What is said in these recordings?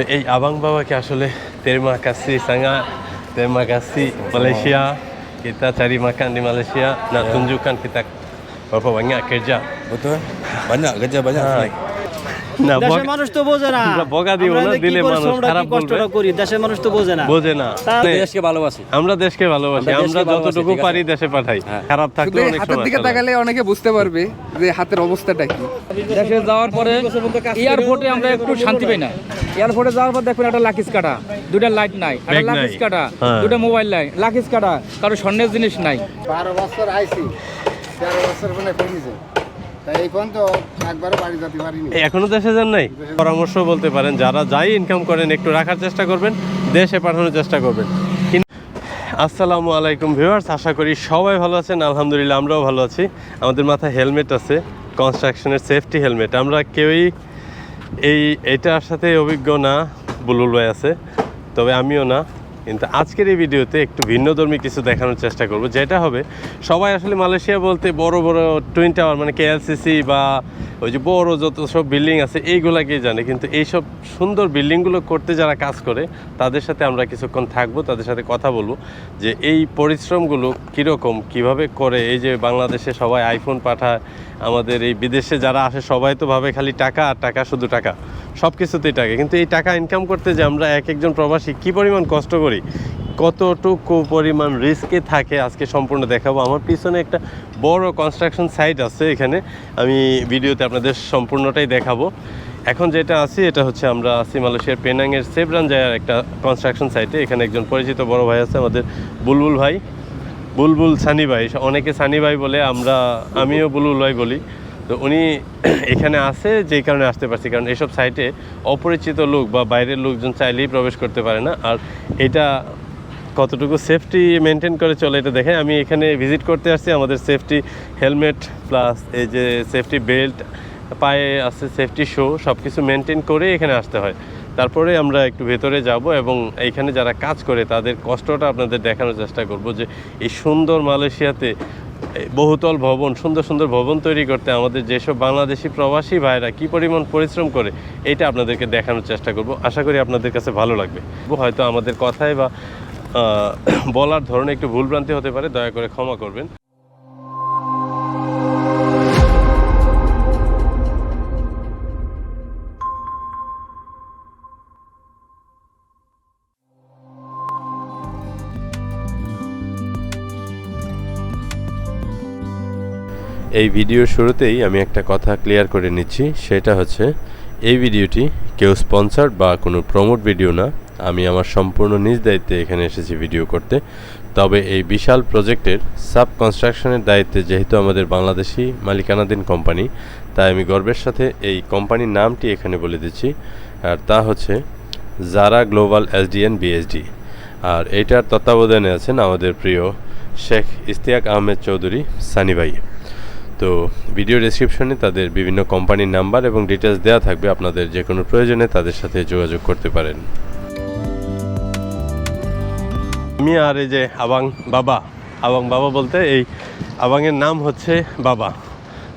তো এই abang bawa asal terima kasih sangat terima kasih Malaysia kita cari makan di Malaysia nak tunjukkan kita berapa banyak kerja Betul? Banyak kerja banyak Ha. না দেশের মানুষ তো বোঝে না। দিব না, দিলে মানুষ খারাপ কষ্টটা করি দেশের মানুষ তো বোঝে না। বোঝে না। মানে দেশকে ভালোবাসি। আমরা দেশকে ভালোবাসি আমরা যতটুকু পারি দেশে পাঠাই। হ্যাঁ। খারাপ থাকলে অনেক হাতের দিকে তাকালে অনেকে বুঝতে পারবে যে হাতের অবস্থাটা কি। দেশে যাওয়ার পরে এয়ারপোর্টে আমরা একটু শান্তি পাই না। এয়ারপোর্টে যাওয়ার পর দেখবেন একটা লাকিস কাটা। দুটা লাইট নাই একটা লাকিস কাটা হ্যাঁ। দুটা মোবাইল নাই। লাকিস কাটা কারও স্বর্ণের জিনিস নাই। বারো বছর আইছি তেরো বছর মানে এই এখনও দেশে যান নাই? পরামর্শ বলতে পারেন যারা যাই ইনকাম করেন একটু রাখার চেষ্টা করবেন দেশে পাঠানোর চেষ্টা করবেন। আসসালামু আলাইকুম ভিউয়ার্স আশা করি সবাই ভালো আছেন। আলহামদুলিল্লাহ আমরাও ভালো আছি। আমাদের মাথায় হেলমেট আছে কনস্ট্রাকশনের সেফটি হেলমেট আমরা কেউই এই এটার সাথে অভিজ্ঞ না বুলুল ভাই আছে তবে আমিও না। কিন্তু আজকের এই ভিডিওতে একটু ভিন্নধর্মী কিছু দেখানোর চেষ্টা করব, যেটা হবে সবাই আসলে মালয়েশিয়া বলতে বড় বড় টুইন টাওয়ার মানে কেএলসিসি বা ওই যে বড় যত সব বিল্ডিং আছে, এইগুলাকেই জানে। কিন্তু এইসব সুন্দর বিল্ডিংগুলো করতে যারা কাজ করে, তাদের সাথে আমরা কিছুক্ষণ থাকব, তাদের সাথে কথা বলব যে এই পরিশ্রমগুলো কীরকম, কীভাবে করে, এই যে বাংলাদেশে সবাই আইফোন পাঠায়, আমাদের এই বিদেশে যারা আসে সবাই তো ভাবে খালি টাকা আর টাকা শুধু টাকা। সব কিছুতেই টাকা। কিন্তু এই টাকা ইনকাম করতে যে আমরা এক একজন প্রবাসী কী পরিমাণ কষ্ট করি, কতটুকু পরিমাণ রিস্কে থাকে আজকে সম্পূর্ণ দেখাবো। আমার পিছনে একটা বড় কনস্ট্রাকশন সাইট আছে এখানে। আমি ভিডিওতে আপনাদের সম্পূর্ণটাই দেখাবো। এখন যেটা আছি, এটা হচ্ছে আমরা আছি মালয়েশিয়ার পেনাংয়ের সেবরান জায়ার একটা কনস্ট্রাকশন সাইটে এখানে একজন পরিচিত বড় ভাই আছে, আমাদের বুলবুল ভাই। বুলবুল সানি ভাই। অনেকে সানি ভাই বলে আমরা, আমিও বুলবুল ভাই বলি। তো উনি এখানে আছে, যেই কারণে আসতে পারছি। কারণ এসব সাইটে অপরিচিত লোক বা বাইরের লোকজন চাইলেই প্রবেশ করতে পারে না। আর এটা কতটুকু সেফটি মেনটেন করে চলে, এটা দেখে আমি এখানে ভিজিট করতে আসছি, আমাদের সেফটি হেলমেট প্লাস এই যে সেফটি বেল্ট পায়ে আছে সেফটি শো সব কিছু মেনটেন করে এখানে আসতে হয়। তারপরে আমরা একটু ভেতরে যাব এবং এইখানে যারা কাজ করে, তাদের কষ্টটা আপনাদের দেখানোর চেষ্টা করব যে এই সুন্দর মালয়েশিয়াতে বহুতল ভবন, সুন্দর সুন্দর ভবন তৈরি করতে আমাদের যেসব বাংলাদেশি প্রবাসী ভাইরা কি পরিমাণ পরিশ্রম করে এটা আপনাদেরকে দেখানোর চেষ্টা করব। আশা করি আপনাদের কাছে ভালো লাগবে। হয়তো আমাদের কথায় বা বলার ধরনে একটু ভুলভ্রান্তি হতে পারে, দয়া করে ক্ষমা করবেন। এই ভিডিওর শুরুতেই আমি একটা কথা ক্লিয়ার করে নিচ্ছি, সেটা হচ্ছে, এই ভিডিওটি কেউ স্পন্সার্ড বা কোনো প্রমোট ভিডিও না, আমি আমার সম্পূর্ণ নিজ দায়িত্বে এখানে এসেছি ভিডিও করতে, তবে এই বিশাল প্রজেক্টের সাব কনস্ট্রাকশনের দায়িত্বে যেহেতু আমাদের বাংলাদেশি মালিকানাধীন কোম্পানি তাই আমি গর্বের সাথে এই কোম্পানির নামটি এখানে বলে দিচ্ছি, আর তা হচ্ছে জারা গ্লোবাল এসডিএন বিএসডি আর এটার তত্ত্বাবধানে আছেন আমাদের প্রিয় শেখ ইস্তিয়াক আহমেদ চৌধুরী সানি ভাই। তো ভিডিও ডেসক্রিপশনে তাদের বিভিন্ন কোম্পানির নাম্বার এবং ডিটেলস দেওয়া থাকবে। আপনাদের যে কোনো প্রয়োজনে তাদের সাথে যোগাযোগ করতে পারেন। আমি আর এই যে আবাং বাবা আবাং বাবা বলতে এই আবাংয়ের নাম হচ্ছে বাবা।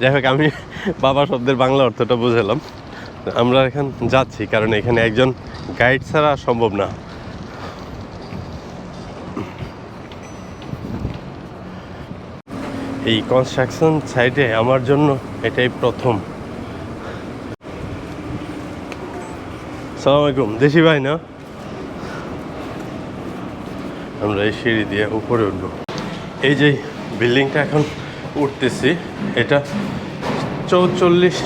যাই হোক, আমি বাবা শব্দের বাংলা অর্থটা বুঝলাম। আমরা এখন যাচ্ছি, কারণ এখানে একজন গাইড ছাড়া সম্ভব না। এই কনস্ট্রাকশন সাইটে আমার জন্য এটাই প্রথম। সালাম আলাইকুম দেশি ভাই না? আমরা এই সিঁড়ি দিয়ে উপরে উঠবো। এই যে বিল্ডিংটা এখন উঠতেছি, এটা চৌচল্লিশ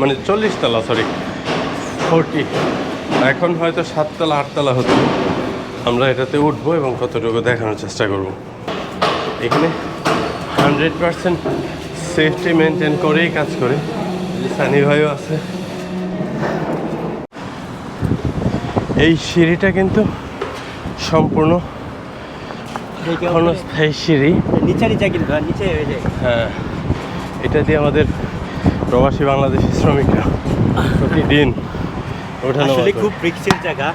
মানে চল্লিশ তলা সরি ফোরটি এখন হয়তো সাততলা, আটতলা হতো আমরা এটাতে উঠবো এবং কতটুকু দেখানোর চেষ্টা করব। এখানে হান্ড্রেড পার্সেন্ট সেফটি মেনটেন করেই কাজ করে। সানি ভাইও আছে। এই সিঁড়িটা কিন্তু সম্পূর্ণ ক্ষণস্থায়ী সিঁড়ি। নিচে নিচে কিন্তু নিচে হয়ে যায়। হ্যাঁ এটা দিয়ে আমাদের প্রবাসী বাংলাদেশি শ্রমিকরা প্রতিদিন ওঠানো আসলে খুব রিক্সের জায়গা।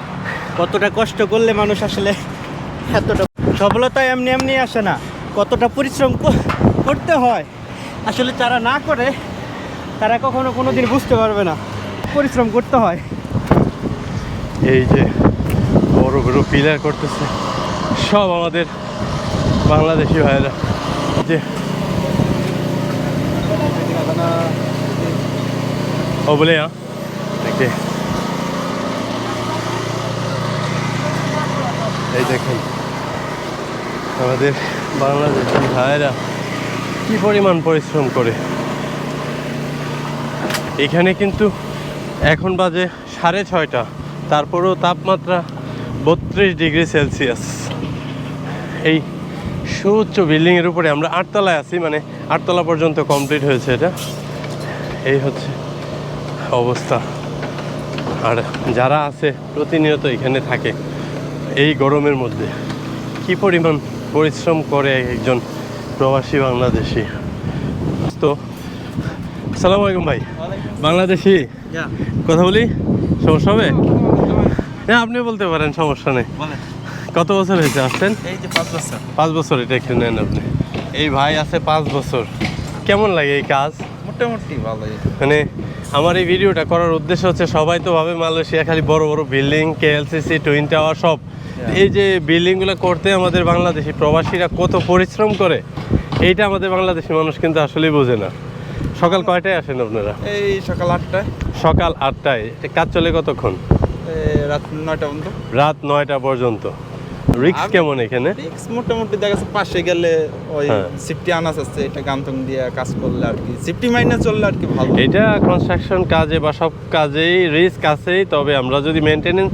কতটা কষ্ট করলে মানুষ আসলে এতটা সফলতা এমনি এমনি আসে না। কতটা পরিশ্রম করতে হয়, আসলে যারা না করে, তারা কখনো কোনো দিন বুঝতে পারবে না। পরিশ্রম করতে হয়। এই যে বড় বড় পিলার করতেছে, সব আমাদের বাংলাদেশি ভাইরা যে ও বলে হ্যাঁ? এই দেখেন, আমাদের বাংলাদেশি ভাইরা কি পরিমাণ পরিশ্রম করে। এখানে কিন্তু এখন বাজে সাড়ে ছয়টা, তারপরেও তাপমাত্রা বত্রিশ ডিগ্রি সেলসিয়াস। এই সুউচ্চ বিল্ডিংয়ের উপরে আমরা আটতলায় আছি মানে আটতলা পর্যন্ত কমপ্লিট হয়েছে এটা। এই হচ্ছে অবস্থা। আর যারা আছে, প্রতিনিয়ত এখানে থাকে এই গরমের মধ্যে। কি পরিমাণ পরিশ্রম করে একজন প্রবাসী বাংলাদেশি। তো সালাম আলাইকুম ভাই। বাংলাদেশি? কথা বলি? সমস্যা হবে? হ্যাঁ আপনি বলতে পারেন সমস্যা নেই। কত বছর হয়েছে আসছেন? এই যে পাঁচ বছর। পাঁচ বছর এটা একটু নেন আপনি। এই ভাই আছে পাঁচ বছর। কেমন লাগে এই কাজ? মোটামুটি ভালোই। মানে আমার এই ভিডিওটা করার উদ্দেশ্য হচ্ছে সবাই তো ভাবে মালয়েশিয়া খালি বড় বড় বিল্ডিং কেএলসিসি টুইন টাওয়ার সব। এই যে বিল্ডিংগুলো করতে আমাদের বাংলাদেশি প্রবাসীরা কত পরিশ্রম করে এইটা আমাদের বাংলাদেশি মানুষ কিন্তু আসলেই বোঝে না। সকাল কয়টায় আসেন আপনারা? এই সকাল আটটায়। সকাল আটটায়। কাজ চলে কতক্ষণ? রাত নয়টা পর্যন্ত। রাত নয়টা পর্যন্ত। রিক্স কেমন এখানে? রিক্স মোটামুটি দেখা যাচ্ছে পাশে গেলে ওই হ্যাঁ। সিফটি আনাস আছে এটা গামতং দিয়ে কাজ করলে আর কি। সিফটি মাইনে চললে আর কি ভালো। এটা কনস্ট্রাকশন কাজে বা সব কাজেই রিস্ক আছেই তবে আমরা যদি মেনটেনেন্স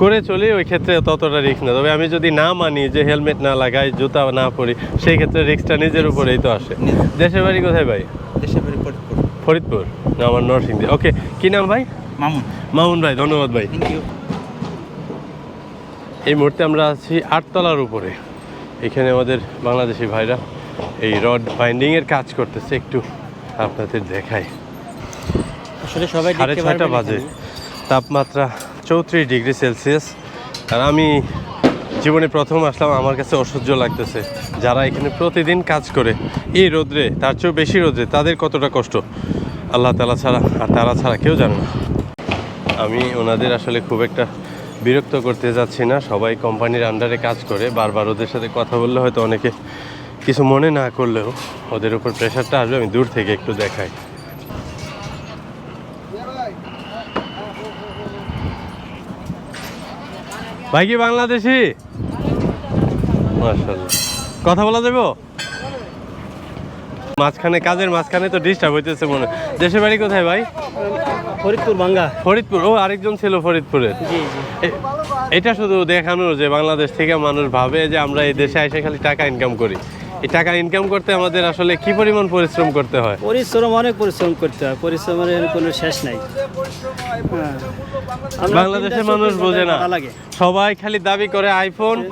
করে চলি ওই ক্ষেত্রে ততটা রিস্ক না। তবে আমি যদি না মানি যে হেলমেট না লাগাই জুতা না পরি সেই ক্ষেত্রে রিস্কটা নিজের উপরেই তো আসে। দেশের বাড়ি কোথায় ভাই? দেশে বাড়ি ফরিদপুর। ফরিদপুর? আমার নরসিংদী। ওকে কি নাম ভাই? মামুন। মামুন ভাই ধন্যবাদ ভাই। থ্যাংক ইউ এই মুহূর্তে আমরা আছি আটতলার উপরে। এখানে আমাদের বাংলাদেশি ভাইরা এই রড বাইন্ডিংয়ের কাজ করতেছে একটু আপনাদের দেখাই। আসলে সবাই সাড়ে ছয়টা বাজে তাপমাত্রা চৌত্রিশ ডিগ্রি সেলসিয়াস। আর আমি জীবনে প্রথম আসলাম আমার কাছে অসহ্য লাগতেছে। যারা এখানে প্রতিদিন কাজ করে এই রোদ্রে তার চেয়েও বেশি রোদ্রে তাদের কতটা কষ্ট? আল্লাহ তালা ছাড়া আর তারা ছাড়া কেউ জানে না। আমি ওনাদের আসলে খুব একটা বিরক্ত করতে যাচ্ছি না। সবাই কোম্পানির আন্ডারে কাজ করে। বারবার ওদের সাথে কথা বললে হয়তো অনেকে কিছু মনে না করলেও ওদের উপর প্রেশারটা আসবে। আমি দূর থেকে একটু দেখাই। ভাই কি বাংলাদেশি? মাশাআল্লাহ। কথা বলা যাবে মাঝখানে কাজের মাঝখানে তো ডিস্টার্ব হইতেছে মনে দেশের বাড়ি কোথায় ভাই? ফরিদপুর বাঙ্গা। ফরিদপুর? ও আরেকজন ছিল ফরিদপুরের। এ- এটা শুধু দেখানোর যে বাংলাদেশ থেকে মানুষ ভাবে যে আমরা এই দেশে এসে খালি টাকা ইনকাম করি। এই টাকা ইনকাম করতে আমাদের আসলে কি পরিমাণ পরিশ্রম করতে হয়? পরিশ্রম অনেক পরিশ্রম করতে হয়। পরিশ্রমের কোনো শেষ নাই। হ্যাঁ। বাংলাদেশের মানুষ বোঝে না। সবাই খালি দাবি করে আইফোন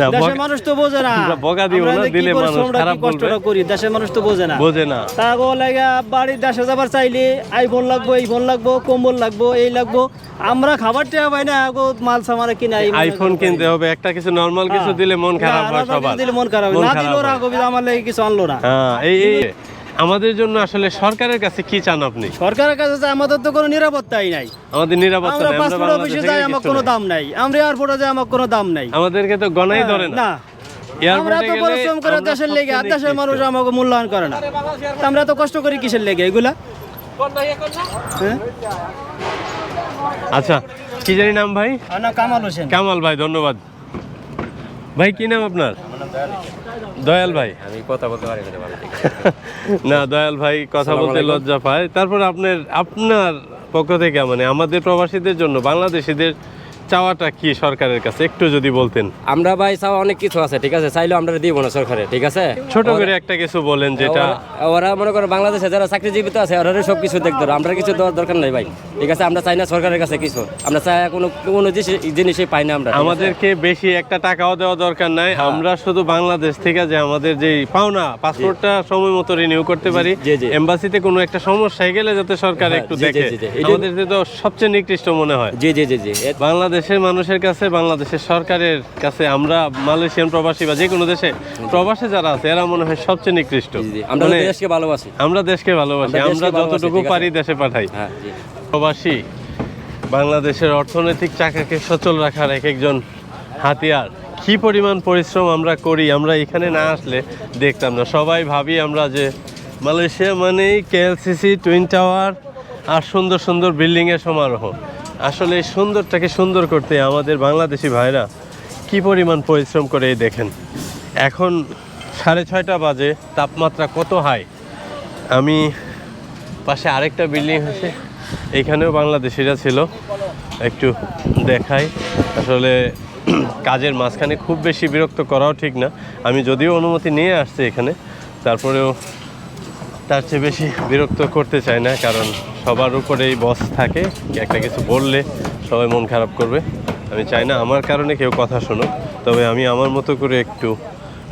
না দেশের মানুষ তো বোঝে না। বকা দিব না, দিলে মানুষ খারাপ। কষ্টটা করি দেশের মানুষ তো বোঝে না। বোঝে না। তা লাগা বাড়ির দেশে যাবার চাইলে আইফোন লাগবো এই ফোন লাগবো কম্বল লাগবো এই লাগবো। আমরা খাবার টেয়া পাই না গো মাল সামারে কিনা আইফোন কিনতে হবে একটা কিছু নরমাল কিছু হ্যাঁ। দিলে মন খারাপ হয় সবার। দিলে মন খারাপ না দিলো রাগবি। আমার লাগে কিছু আনলো না। হ্যাঁ এই আমাদের জন্য আসলে সরকারের কাছে কি চান আপনি? সরকারের কাছে আমাদের তো কোনো নিরাপত্তাই নাই। আমাদের নিরাপত্তা আমরা নেই, আমরা পাসপোর্ট বাংলাদেশ অফিসে থেকে যাই আমার কোনো নেই। দাম নাই। আমরা এয়ারপোর্টে যাই আমার কোনো দাম নাই। আমাদেরকে তো গনাই ধরে না। না। আমরা এয়ারপোর্টে তো গেলে পরিশ্রম করে আমরা দেশের লেগে আর সবচেয়ে দেশের মানুষ আমাকে মূল্যায়ন করে না। তা আমরা তো কষ্ট করি কিসের লেগে? এগুলা? হ্যাঁ? আচ্ছা কি জানি নাম ভাই? আমার নাম কামাল হোসেন। কামাল ভাই ধন্যবাদ। ভাই কি নাম আপনার? দয়াল ভাই। আমি কথা বলতে পারি না ভালো। না দয়াল ভাই কথা বলতে লজ্জা পায়। তারপর আপনার আপনার পক্ষ থেকে মানে আমাদের প্রবাসীদের জন্য বাংলাদেশিদের চাওয়াটা কি সরকারের কাছে? একটু যদি বলতেন। আমরা ভাই চাওয়া অনেক কিছু আছে ঠিক আছে? চাইলেও আমরা দিব না সরকারে ঠিক আছে? ছোট করে একটা কিছু বলেন যেটা ওরা- মনে করো বাংলাদেশে যারা চাকরিজীবিত আছে ওরা সব কিছু দেখতে আমরা কিছু দেওয়ার দরকার নাই ভাই ঠিক আছে? আমরা চাই না সরকারের কাছে কিছু। আমরা চাই কোনো কোনো জিনিসই পাই না আমরা আমাদেরকে বেশি একটা টাকাও দেওয়া দরকার নাই। আমরা শুধু বাংলাদেশ থেকে যে আমাদের যে পাওনা পাসপোর্টটা সময় মতো রিনিউ করতে পারি। এম্বাসিতে কোনো একটা সমস্যা গেলে যাতে সরকার হ্যাঁ, একটু দেখে। আমাদের তো সবচেয়ে নিকৃষ্ট মনে হয়। জি জি জি জি। এ- বাংলাদেশের মানুষের কাছে বাংলাদেশের সরকারের কাছে আমরা মালয়েশিয়ান প্রবাসী বা যে কোনো দেশে প্রবাসে যারা আছে এরা মনে হয় সবচেয়ে নিকৃষ্ট। আমরা মানে দেশকে ভালোবাসি। আমরা দেশকে ভালোবাসি আমরা যতটুকু পারি দেশে পাঠাই। হ্যাঁ প্রবাসী বাংলাদেশের অর্থনৈতিক চাকাকে সচল রাখার এক একজন হাতিয়ার। কি পরিমাণ পরিশ্রম আমরা করি আমরা এখানে না আসলে দেখতাম না। সবাই ভাবি আমরা যে মালয়েশিয়া মানেই কেএলসিসি টুইন টাওয়ার আর সুন্দর সুন্দর বিল্ডিংয়ের সমারোহ। আসলে সুন্দরটাকে সুন্দর করতে আমাদের বাংলাদেশি ভাইরা কি পরিমাণ পরিশ্রম করে দেখেন। এখন সাড়ে ছয়টা বাজে, তাপমাত্রা কত হাই? আমি পাশে আরেকটা বিল্ডিং আছে, এখানেও বাংলাদেশিরা ছিল। একটু দেখাই। আসলে কাজের মাঝখানে খুব বেশি বিরক্ত করাও ঠিক না। আমি যদিও অনুমতি নিয়ে আসছি এখানে, তারপরেও তার চেয়ে বেশি বিরক্ত করতে চাই না কারণ সবার উপরেই বস থাকে। একটা কিছু বললে সবাই মন খারাপ করবে। আমি চাই না আমার কারণে কেউ কথা শুনুক তবে আমি আমার মতো করে একটু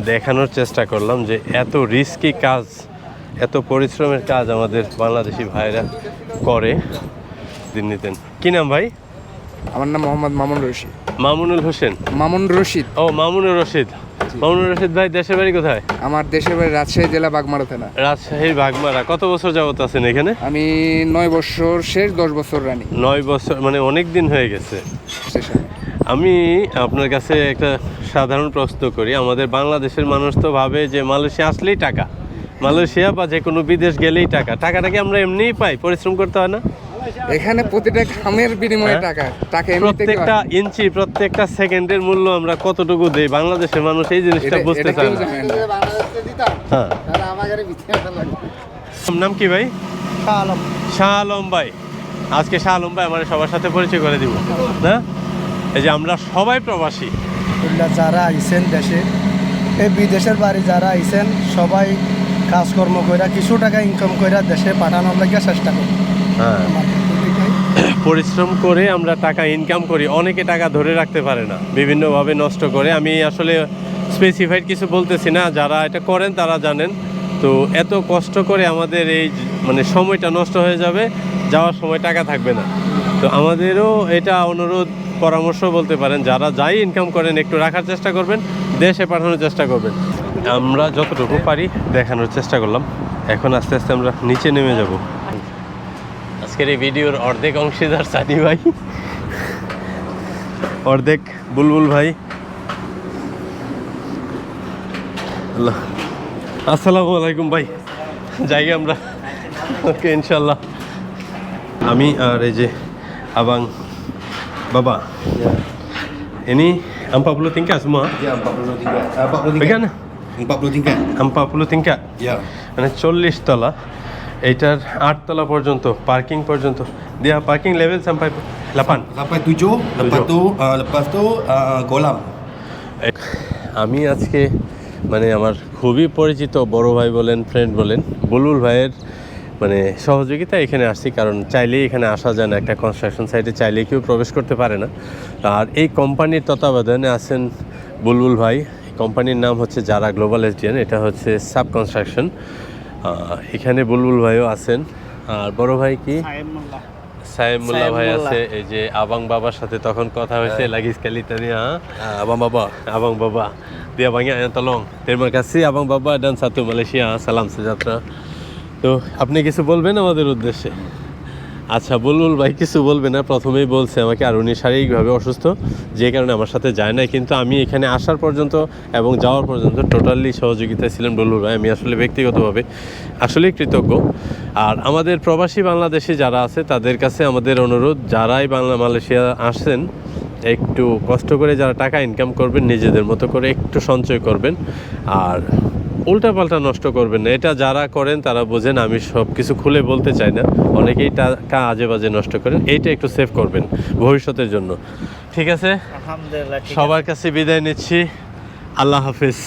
দেখানোর চেষ্টা করলাম যে এত রিস্কি কাজ এত পরিশ্রমের কাজ আমাদের বাংলাদেশি ভাইরা করে দিন নিতেন। কী নাম ভাই? আমার নাম মোহাম্মদ মামুন রশিদ। মামুনুল হোসেন। মামুন রশিদ। ও মামুনুর রশিদ। মামুনুর রশিদ ভাই দেশের বাড়ি কোথায়? আমার দেশের বাড়ি রাজশাহী জেলা বাগমারা থানা। রাজশাহীর বাগমারা। কত বছর যাবত আছেন এখানে? আমি নয় বছর শেষ দশ বছর রানি। নয় বছর মানে অনেক দিন হয়ে গেছে। আমি আপনার কাছে একটা সাধারণ প্রশ্ন করি। আমাদের বাংলাদেশের মানুষ তো ভাবে যে মালয়েশিয়া আসলেই টাকা। মালয়েশিয়া বা যে কোনো বিদেশ গেলেই টাকা। টাকাটা কি আমরা এমনিই পাই? পরিশ্রম করতে হয় না? এখানে প্রতিটা খামের বিনিময়ে হ্যাঁ? টাকা। টাকা প্রত্যেকটা ইঞ্চি প্রত্যেকটা সেকেন্ডের মূল্য আমরা কতটুকু দেই? বাংলাদেশের মানুষ এই জিনিসটা বুঝতে চায় না। হ্যাঁ। নাম কি ভাই? শাহ আলম ভাই। আজকে শাহ আলম ভাই আমার সবার সাথে পরিচয় করে দিব। না? এই যে আমরা সবাই প্রবাসী। যারা আইছেন দেশে এই বিদেশের বাড়ি যারা আইছেন সবাই কাজকর্ম কইরা কিছু টাকা ইনকাম কইরা দেশে পাঠানোর লাগে চেষ্টা করি হ্যাঁ। পরিশ্রম করে আমরা টাকা ইনকাম করি, অনেকে টাকা ধরে রাখতে পারে না, বিভিন্নভাবে নষ্ট করে। আমি আসলে স্পেসিফাইড কিছু বলতেছি না, যারা এটা করেন তারা জানেন। তো এত কষ্ট করে আমাদের এই মানে সময়টা নষ্ট হয়ে যাবে, যাওয়ার সময় টাকা থাকবে না। তো আমাদেরও এটা অনুরোধ, পরামর্শ বলতে পারেন, যারা যাই ইনকাম করেন, একটু রাখার চেষ্টা করবেন, দেশে পাঠানোর চেষ্টা করবেন। আমরা যতটুকু পারি দেখানোর চেষ্টা করলাম। এখন আস্তে আস্তে আমরা নিচে নেমে যাব। আজকের এই ভিডিওর অর্ধেক অংশীদার সানি ভাই। অর্ধেক বুলবুল ভাই। আল্লাহ। আসসালামু আলাইকুম ভাই। যাই আমরা ওকে ইনশাল্লাহ আমি আর এই যে আবাং বাবা। ini 40 tingkat semua Ya, 40 tingkat. Ah, 40 tingkat. Pegang 40 tingkat. 40 tingkat Ya. মানে চল্লিশ তলা। এইটার আটতলা পর্যন্ত পার্কিং পর্যন্ত। দিয়া parking level sampai 8 Sampai 7, lepas tu lepas tu kolam. আমি আজকে মানে আমার খুবই পরিচিত বড় ভাই বলেন ফ্রেন্ড বলেন বুলবুল ভাইয়ের মানে সহযোগিতা এখানে আসছি কারণ চাইলেই এখানে আসা যায় না একটা কনস্ট্রাকশন সাইটে চাইলে কেউ প্রবেশ করতে পারে না। আর এই কোম্পানির তত্ত্বাবধানে আছেন বুলবুল ভাই। কোম্পানির নাম হচ্ছে যারা গ্লোবাল এসডিএন এটা হচ্ছে সাব কনস্ট্রাকশন এখানে বুলবুল ভাইও আছেন। আর বড় ভাই কি? সাহেব মোল্লা ভাই আছে এই যে আবাং বাবার সাথে তখন কথা হয়েছে হ্যাঁ। লাগিস খালি তাদের হ্যাঁ? আবাং বাবা। দিয়া ভাঙিয়া হ্যাঁ তলং। তেমন আবাং বাবা ডান সাথু মালয়েশিয়া সালাম তো আপনি কিছু বলবেন আমাদের উদ্দেশ্যে? আচ্ছা বুলবুল ভাই কিছু বলবে না, প্রথমেই বলছে আমাকে, আর উনি শারীরিকভাবে অসুস্থ, যে কারণে আমার সাথে যায় না কিন্তু আমি এখানে আসার পর্যন্ত এবং যাওয়ার পর্যন্ত টোটালি সহযোগিতায় ছিলেন বুলবুল ভাই, আমি আসলে ব্যক্তিগতভাবে আসলেই কৃতজ্ঞ। আর আমাদের প্রবাসী বাংলাদেশি যারা আছে, তাদের কাছে আমাদের অনুরোধ, যারাই বাংলা মালয়েশিয়া আসেন, একটু কষ্ট করে যারা টাকা ইনকাম করবেন, নিজেদের মতো করে একটু সঞ্চয় করবেন। আর উল্টাপাল্টা নষ্ট করবেন না। এটা যারা করেন তারা বোঝেন আমি সব কিছু খুলে বলতে চাই না। অনেকেই টাকা আজে বাজে নষ্ট করেন। এইটা একটু সেভ করবেন ভবিষ্যতের জন্য। ঠিক আছে। সবার কাছে বিদায় নিচ্ছি। আল্লাহ হাফিজ।